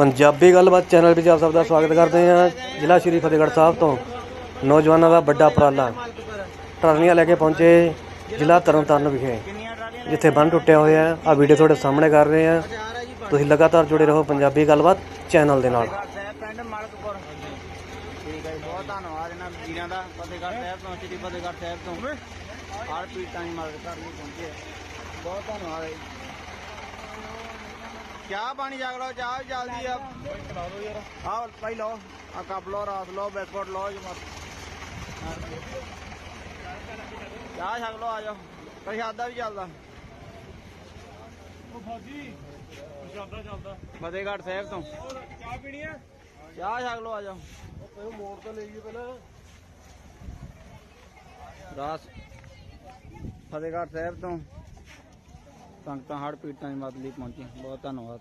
ਪੰਜਾਬੀ ਗੱਲਬਾਤ ਚੈਨਲ ਵਿੱਚ ਆਪ ਸਭ ਦਾ ਸਵਾਗਤ ਕਰਦੇ ਹਾਂ। ਜ਼ਿਲ੍ਹਾ ਸ਼੍ਰੀ ਫਤਿਹਗੜ੍ਹ ਸਾਹਿਬ ਤੋਂ ਨੌਜਵਾਨਾਂ ਦਾ ਵੱਡਾ ਉਪਰਾਲਾ। ਟਰਾਲੀਆਂ ਲੈ ਕੇ ਪਹੁੰਚੇ ਜ਼ਿਲ੍ਹਾ ਤਰਨਤਾਰਨ ਵਿਖੇ, ਜਿੱਥੇ ਬੰਨ ਟੁੱਟਿਆ ਹੋਇਆ ਹੈ। ਆ ਵੀਡੀਓ ਤੁਹਾਡੇ ਸਾਹਮਣੇ ਕਰ ਰਹੇ ਹਾਂ। ਤੁਸੀਂ ਲਗਾਤਾਰ ਜੁੜੇ ਰਹੋ ਪੰਜਾਬੀ ਗੱਲਬਾਤ ਚੈਨਲ ਦੇ ਨਾਲ। ਪਿੰਡ ਮਲਕਪੁਰ ਠੀਕ ਹੈ ਬਹੁਤ ਧੰਨਵਾਦ ਇਹਨਾਂ ਵੀਰਾਂ ਦਾ, ਫਤਿਹਗੜ੍ਹ ਸਾਹਿਬ ਤੋਂ, ਸ੍ਰੀ ਫਤਿਹਗੜ੍ਹ ਸਾਹਿਬ ਤੋਂ। ਹਰ ਪੀਟਾਂ ਦੀ ਮਦਦ ਕਰਨ ਲਈ ਪਹੁੰਚੇ। ਬਹੁਤ ਧੰਨਵਾਦ ਹੈ ਚਾਹ ਪਾਣੀ ਜਗ ਲਓ ਚਾਹ ਵੀ ਜਲਦੀ ਆ। ਆਹ ਭਾਈ ਲਓ ਆ ਕੱਪ ਲਓ ਰਾਤ ਲਓ ਬਿਸਕੁਟ ਲਓ ਜੀ ਮਤ ਚਾਹ ਛਕ ਲਓ ਆ ਜਾਓ। ਪ੍ਰਸ਼ਾਦਾ ਵੀ ਚੱਲਦਾ। ਉਹ ਫੌਜੀ ਪ੍ਰਸ਼ਾਦਾ ਚੱਲਦਾ। ਫਤਿਹਗੜ੍ਹ ਸਾਹਿਬ ਤੋਂ। ਚਾਹ ਪੀਣੀ ਆ? ਚਾਹ ਛਕ ਲਓ ਆ ਜਾਓ। ਉਹ ਮੋੜ ਤੋਂ ਲੈ ਜੀ ਪਹਿਲਾਂ। ਰਾਸ ਫਤਿਹਗੜ੍ਹ ਸਾਹਿਬ ਤੋਂ। ਸੰਗਤਾਂ ਹੜ੍ਹ ਪੀੜਤਾਂ ਦੀ ਮਦਦ ਲਈ ਪਹੁੰਚੀਆਂ। ਬਹੁਤ ਧੰਨਵਾਦ।